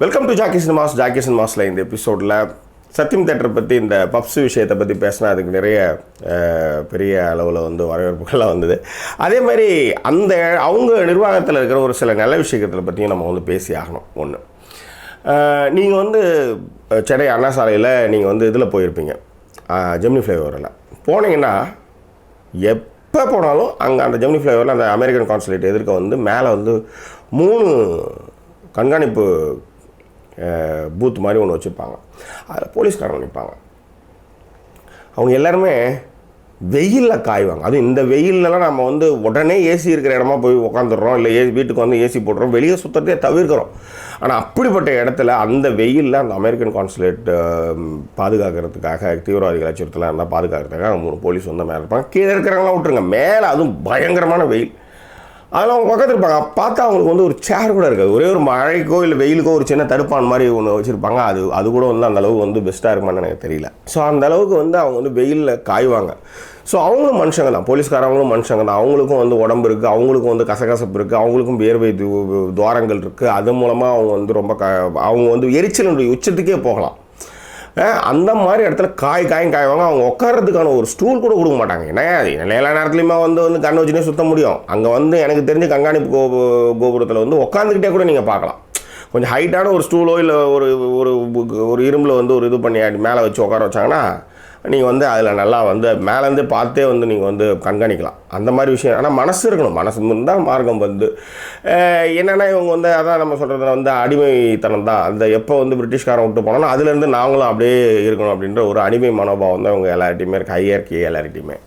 Welcome to Jackie cinemas Jackie சினிமாஸில் இந்த எபிசோடில் சத்தியம் தேட்டரை பற்றி இந்த பப்ஸ் விஷயத்தை பற்றி பேசினா அதுக்கு நிறைய பெரிய அளவில் வந்து வரவேற்புகள்லாம் வந்தது. அதே மாதிரி அந்த அவங்க நிர்வாகத்தில் இருக்கிற ஒரு சில நல்ல விஷயத்தை பற்றியும் நம்ம வந்து பேசி ஆகணும். ஒன்று நீங்கள் வந்து சென்னை அண்ணா சாலையில் நீங்கள் வந்து இதில் போயிருப்பீங்க. ஜெமினி ஃப்ளைஓவரில் போனீங்கன்னா எப்போ போனாலும் அங்கே அந்த ஜெமினி ஃப்ளைஓவரில் அந்த அமெரிக்கன் கான்சுலேட் எதிர்க்க வந்து மேலே வந்து மூணு கண்காணிப்பு பூத் மாதிரி ஒன்று வச்சுருப்பாங்க. அதில் போலீஸ்காரங்க நிற்பாங்க அவங்க எல்லாருமே வெயிலில் காய்வாங்க. அதுவும் இந்த வெயில்லலாம் நம்ம வந்து உடனே ஏசி இருக்கிற இடமா போய் உட்காந்துடுறோம் இல்லை ஏ வீட்டுக்கு வந்து ஏசி போடுறோம். வெளியே சுத்தத்தையே தவிர்க்கிறோம். ஆனால் அப்படிப்பட்ட இடத்துல அந்த வெயிலில் அந்த அமெரிக்கன் கான்சுலேட் பாதுகாக்கிறதுக்காக தீவிரவாதிகள் அச்சுறுத்தலாம் இருந்தால் பாதுகாக்கிறதுக்காக மூணு போலீஸ் வந்து மேலே இருப்பாங்க. கீழே இருக்கிறவங்களாம் விட்டுருங்க. மேலே அதுவும் பயங்கரமான வெயில். அதில் அவங்க பக்கத்தில் இருப்பாங்க. பார்த்தா அவங்களுக்கு வந்து ஒரு சேர் கூட இருக்காது. ஒரே ஒரு மழைக்கோ இல்லை வெயிலுக்கோ ஒரு சின்ன தடுப்பான் மாதிரி ஒன்று வச்சுருப்பாங்க. அது அது கூட வந்து அந்த அளவுக்கு வந்து பெஸ்ட்டாக இருக்குமான்னு எனக்கு தெரியல. ஸோ அந்த அளவுக்கு வந்து அவங்க வந்து வெயிலில் காய்வாங்க. ஸோ அவங்களும் மனுஷங்க தான். போலீஸ்காரவங்களும் மனுஷங்க தான். அவங்களுக்கும் வந்து உடம்பு இருக்குது அவங்களுக்கும் வந்து கசகசப்பு இருக்குது அவங்களுக்கும் வியர்வை துவாரங்கள் இருக்குது அது மூலமாக அவங்க வந்து ரொம்ப க அவங்க வந்து எரிச்சலினுடைய உச்சத்துக்கே போகலாம். அந்த மாதிரி இடத்துல காய் காயும் காய்வாங்க அவங்க உட்காரதுக்கான ஒரு ஸ்டூல் கூட கொடுக்க மாட்டாங்க. ஏன்னா எல்லா நேரத்துலையுமே வந்து வந்து கண் வச்சுனே சுத்த முடியும். அங்கே வந்து எனக்கு தெரிஞ்ச கண்காணிப்பு கோபு கோபுரத்தில் வந்து உட்காந்துக்கிட்டே கூட நீங்கள் பார்க்கலாம். கொஞ்சம் ஹைட்டான ஒரு ஸ்டூலோ இல்லை ஒரு ஒரு ஒரு இரும்பில் வந்து ஒரு இது பண்ணி மேலே வச்சு உட்கார வச்சாங்கன்னா நீங்கள் வந்து அதில் நல்லா வந்து மேலேருந்து பார்த்தே வந்து நீங்கள் வந்து கண்காணிக்கலாம். அந்த மாதிரி விஷயம். ஆனால் மனசு இருக்கணும். மனசு இருந்தால் மார்க்கம் வந்து என்னென்னா இவங்க வந்து அதான் நம்ம சொல்கிறது வந்து அடிமைத்தனம் தான். அந்த எப்போ வந்து பிரிட்டிஷ்காரன் விட்டு போனாலும் அதுலேருந்து நாங்களும் அப்படியே இருக்கணும் அப்படின்ற ஒரு அடிமை மனோபாவம் தான் இவங்க எல்லார்ட்டையுமே இருக்குது ஹையர்கி எல்லார்ட்டையுமே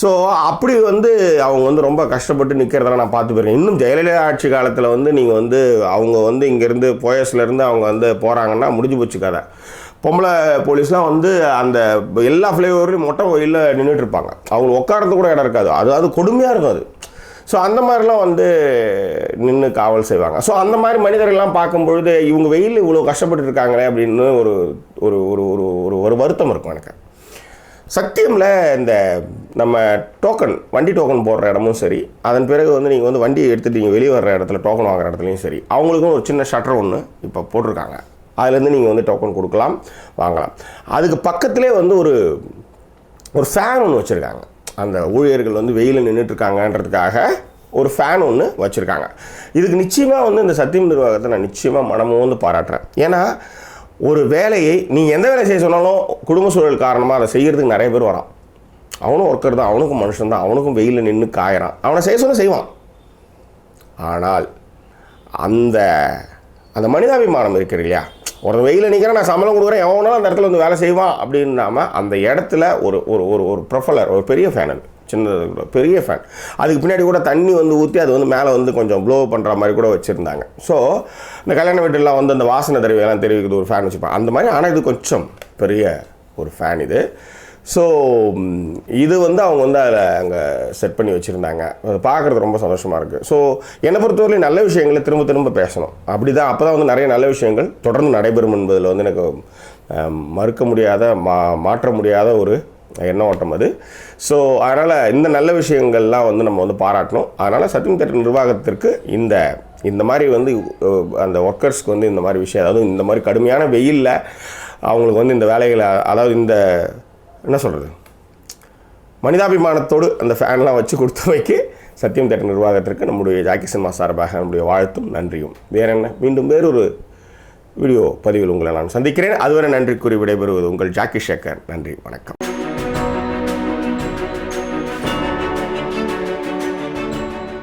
ஸோ அப்படி வந்து அவங்க வந்து ரொம்ப கஷ்டப்பட்டு நிற்கிறதெல்லாம் நான் பார்த்து போயிருக்கேன். இன்னும் ஜெயலலிதா ஆட்சி காலத்தில் வந்து நீங்கள் வந்து அவங்க வந்து இங்கேருந்து போயஸ்லேருந்து அவங்க வந்து போகிறாங்கன்னா முடிஞ்சு போச்சு கதை. பொம்பளை போலீஸ்லாம் வந்து அந்த எல்லா ஃப்ளேவர்லையும் மொட்டை கோயிலில் நின்றுட்டு இருப்பாங்க அவங்க உட்காரது கூட இடம் இருக்காது. அது அது கொடுமையாக இருக்கும் அது. ஸோ அந்த மாதிரிலாம் வந்து நின்று காவல் செய்வாங்க. ஸோ அந்த மாதிரி மனிதர்கள்லாம் பார்க்கும்பொழுது இவங்க வெயில் இவ்வளோ கஷ்டப்பட்டு இருக்காங்களே அப்படின்னு ஒரு ஒரு ஒரு ஒரு ஒரு ஒரு வருத்தம் இருக்கும் எனக்கு. சத்தியமில் இந்த நம்ம டோக்கன் வண்டி டோக்கன் போடுற இடமும் சரி அதன் பிறகு வந்து நீங்கள் வந்து வண்டி எடுத்துகிட்டு நீங்கள் வெளியே வர்ற இடத்துல டோக்கன் வாங்குற இடத்துலையும் சரி அவங்களுக்கும் ஒரு சின்ன ஷட்டர் ஒன்று இப்போ போட்டிருக்காங்க. அதுலேருந்து நீங்கள் வந்து டோக்கன் கொடுக்கலாம் வாங்கலாம். அதுக்கு பக்கத்திலே வந்து ஒரு ஒரு ஃபேன் ஒன்று வச்சுருக்காங்க. அந்த ஊழியர்கள் வந்து வெயிலில் நின்றுட்டு இருக்காங்கன்றதுக்காக ஒரு ஃபேன் ஒன்று வச்சுருக்காங்க. இதுக்கு நிச்சயமாக வந்து இந்த சத்தியம் நிர்வாகத்தை நான் நிச்சயமாக மனமும் வந்து பாராட்டுறேன். ஏன்னா ஒரு வேலையை நீங்கள் எந்த வேலை செய்ய சொன்னாலும் குடும்ப சூழல் காரணமாக அதை செய்கிறதுக்கு நிறைய பேர் வரான். அவனும் ஒர்க்கர் தான் அவனுக்கும் மனுஷன் தான் அவனுக்கும் வெயிலில் நின்று காயறான். அவனை செய்ய சொன்ன செய்வான். ஆனால் அந்த அந்த மனிதாபிமானம் இருக்கிறது இல்லையா? ஒரு வெயிலில் நிற்கிறேன் நான் சம்பளம் கொடுக்குறேன் எவனாலும் அந்த இடத்துல வந்து வேலை செய்வான் அப்படின்னாம அந்த இடத்துல ஒரு ஒரு ஒரு ஒரு ப்ரொஃபலர் ஒரு பெரிய ஃபேன் அது. சின்னது கூட பெரிய ஃபேன் அதுக்கு பின்னாடி கூட தண்ணி வந்து ஊற்றி அது வந்து மேலே வந்து கொஞ்சம் ப்ளோ பண்ணுற மாதிரி கூட வச்சுருந்தாங்க. ஸோ இந்த கல்யாண வீட்டுலாம் வந்து அந்த வாசனை தருவியெல்லாம் தெரிவிக்கிறது ஒரு ஃபேன் வச்சுருப்பாங்க. அந்த மாதிரி ஆனால் இது கொஞ்சம் பெரிய ஒரு ஃபேன் இது. ஸோ இது வந்து அவங்க வந்து அதில் அங்கே செட் பண்ணி வச்சுருந்தாங்க. அது பார்க்குறது ரொம்ப சந்தோஷமாக இருக்குது ஸோ என்னை பொறுத்தவரையிலும் நல்ல விஷயங்களை திரும்ப திரும்ப பேசணும். அப்படி தான் அப்போ தான் வந்து நிறைய நல்ல விஷயங்கள் தொடர்ந்து நடைபெறும் என்பதில் வந்து எனக்கு மறுக்க முடியாத மா மாற்ற முடியாத ஒரு எண்ண ஓட்டம் அது. ஸோ அதனால் இந்த நல்ல விஷயங்கள்லாம் வந்து நம்ம வந்து பாராட்டணும். அதனால் சத்தியம் தேட்டர் நிர்வாகத்திற்கு இந்த இந்த மாதிரி வந்து அந்த ஒர்க்கர்ஸ்க்கு வந்து இந்த மாதிரி விஷயம் அதாவது இந்த மாதிரி கடுமையான வெயிலில் அவங்களுக்கு வந்து இந்த வேலைகளை அதாவது இந்த என்ன சொல்கிறது மனிதாபிமானத்தோடு அந்த ஃபேன்லாம் வச்சு கொடுத்து வைக்க சத்தியம் தேட்டர் நிர்வாகத்திற்கு நம்முடைய ஜாக்கி சினிமா சார்பாக நம்முடைய வாழ்த்தும் நன்றியும். வேற என்ன மீண்டும் வேறொரு வீடியோ பதிவில் உங்களை நான் சந்திக்கிறேன். அதுவரை நன்றி கூறி விடைபெறுவது உங்கள் ஜாக்கி சேகர். நன்றி. வணக்கம்.